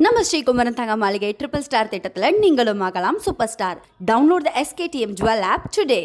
நம்ம ஸ்ரீகுமரன் தங்க மாளிகை ட்ரிபிள் ஸ்டார் திட்டத்தில் நீங்களும் ஆகலாம் super star download the SKDM jewel app today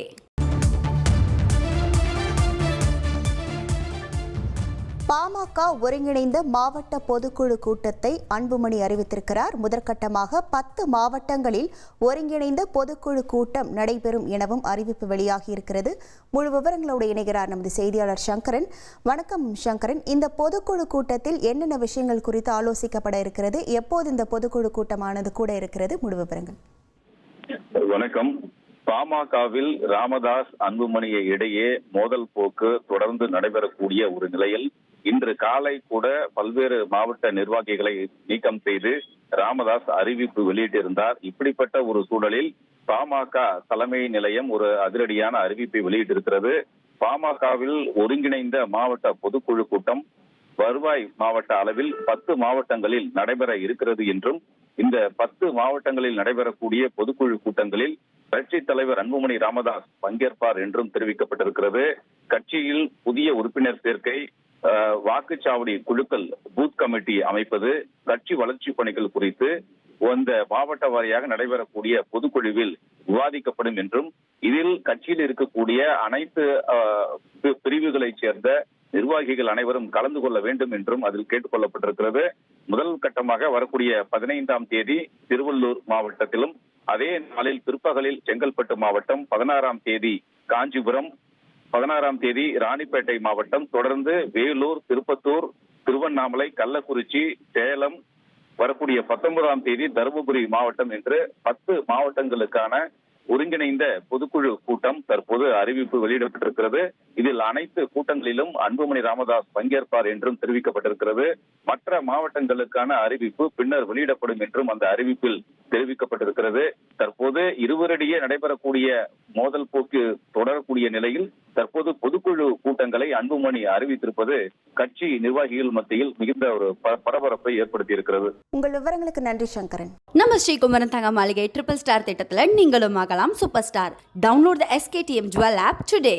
PMK ஒருங்கிணைந்த மாவட்ட பொதுக்குழு கூட்டத்தை அன்புமணி அறிவித்திருக்கிறார். முதற்கட்டமாக பத்து மாவட்டங்களில் ஒருங்கிணைந்த பொதுக்குழு கூட்டம் நடைபெறும் எனவும் அறிவிப்பு வெளியாகியிருக்கிறது. முழு விவரங்களோடு இணைகிறார் நமது செய்தியாளர் சங்கரன். வணக்கம் சங்கரன். இந்த பொதுக்குழு கூட்டத்தில் என்னென்ன விஷயங்கள் குறித்து ஆலோசிக்கப்பட இருக்கிறது? எப்போது இந்த பொதுக்குழு கூட்டமானது கூட இருக்கிறது? முழு விவரங்கள். வணக்கம். பாமகவில் ராமதாஸ் அன்புமணியை இடையே மோதல் போக்கு தொடர்ந்து நடைபெறக்கூடிய ஒரு நிலையில் இன்று காலை கூட பல்வேறு மாவட்ட நிர்வாகிகளை நீக்கம் செய்து ராமதாஸ் அறிவிப்பு வெளியிட்டிருந்தார். இப்படிப்பட்ட ஒரு சூழலில் பாமக தலைமை நிலையம் ஒரு அதிரடியான அறிவிப்பை வெளியிட்டிருக்கிறது. பாமகவில் ஒருங்கிணைந்த மாவட்ட பொதுக்குழு கூட்டம் வருவாய் மாவட்ட அளவில் பத்து மாவட்டங்களில் நடைபெற இருக்கிறது என்றும் இந்த பத்து மாவட்டங்களில் நடைபெறக்கூடிய பொதுக்குழு கூட்டங்களில் கட்சி தலைவர் அன்புமணி ராமதாஸ் பங்கேற்பார் என்றும் தெரிவிக்கப்பட்டிருக்கிறது. கட்சியில் புதிய உறுப்பினர் சேர்க்கை வாக்குச்சாவடி குழுக்கள் பூத் கமிட்டி அமைப்பது கட்சி வளர்ச்சி பணிகள் குறித்து அந்த மாவட்ட வாரியாக நடைபெறக்கூடிய பொதுக்குழுவில் விவாதிக்கப்படும் என்றும் இதில் கட்சியில் இருக்கக்கூடிய அனைத்து பிரிவுகளைச் சேர்ந்த நிர்வாகிகள் அனைவரும் கலந்து கொள்ள வேண்டும் என்றும் அதில் கேட்டுக் கொள்ளப்பட்டிருக்கிறது முதல் கட்டமாக வரக்கூடிய பதினைந்தாம் தேதி திருவள்ளூர் மாவட்டத்திலும் அதே நாளில் பிற்பகலில் செங்கல்பட்டு மாவட்டம் பதினாறாம் தேதி காஞ்சிபுரம் பதினாறாம் தேதி ராணிப்பேட்டை மாவட்டம் தொடர்ந்து வேலூர் திருப்பத்தூர் திருவண்ணாமலை கள்ளக்குறிச்சி சேலம் வரக்கூடிய பத்தொன்பதாம் தேதி தருமபுரி மாவட்டம் என்று பத்து மாவட்டங்களுக்கான ஒருங்கிணைந்த பொதுக்குழு கூட்டம் தற்போது அறிவிப்பு வெளியிடப்பட்டிருக்கிறது. இதில் அனைத்து கூட்டங்களிலும் அன்புமணி ராமதாஸ் பங்கேற்பார் என்றும் தெரிவிக்கப்பட்டிருக்கிறது. மற்ற மாவட்டங்களுக்கான அறிவிப்பு பின்னர் வெளியிடப்படும் என்றும் அந்த அறிவிப்பில் தெரிவிக்கப்பட்டிருக்கிறது. தற்போது இருவரிடையே நடைபெறக்கூடிய மோதல் போக்கு தொடரக்கூடிய நிலையில் தற்போது பொதுக்குழு கூட்டங்களை அன்புமணி அறிவித்திருப்பது கட்சி நிர்வாகிகள் மத்தியில் மிகுந்த ஒரு ப- பரபரப்பை ஏற்படுத்தியிருக்கிறது. உங்கள் விவரங்களுக்கு நன்றி சங்கரன். நம்ம ஸ்ரீகுமரன் தங்க மாளிகை ட்ரிபிள் ஸ்டார் திட்டத்துல நீங்களும் ஆகலாம் super star download the SKDM jewel app today